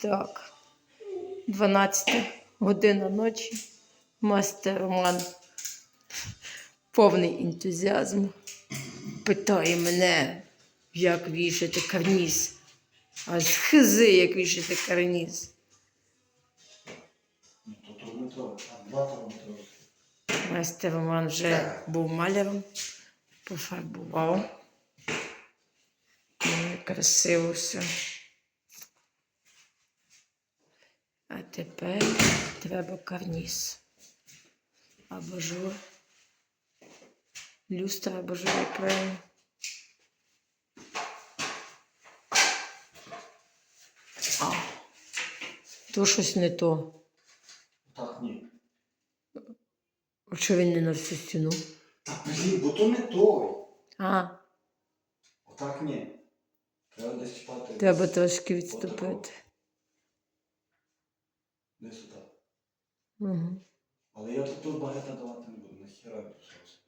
Так. 12 година ночі. Мастер Роман повний ентузіазму. Питає мене, як вішати карніз. А з хизи, як вішати карніз. Майстер Роман вже був маляром, пофарбував. Красиво все. А тепер треба карніз. Абажур. Люстра абажур правильно. А, то щось не то. Так, ні. А Що він не на всю стіну? Та блін, бо то не той. А, Отак ні. Треба десь чіпати. треба трошки відступити. Десь отак. Угу. Але я тут, тут багато давати не буду. Нахіра тут щось.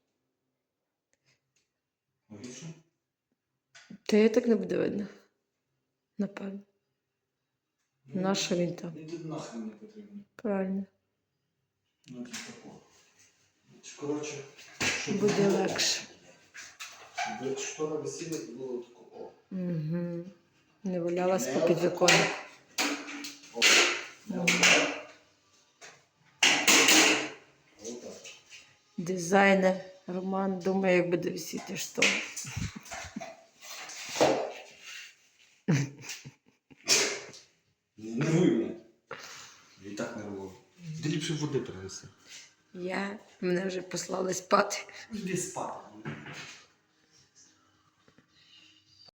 Логічно? Та я так не буде видно. Напевно. Нащо він там? Іди нахрен не потрібно. Правильно. Ну, типу такого. Коротше, щоб Буде легше. Щоб штора висіла і було тако. Угу. Не валялась Не по підвіконнику. О. Не отак. А отак. Дизайнер Роман думає, як буде висіти штора. Не нервуй мене. Я і так нервую. Ти ліпше води принеси. Я мене вже послали спати. Іди спати.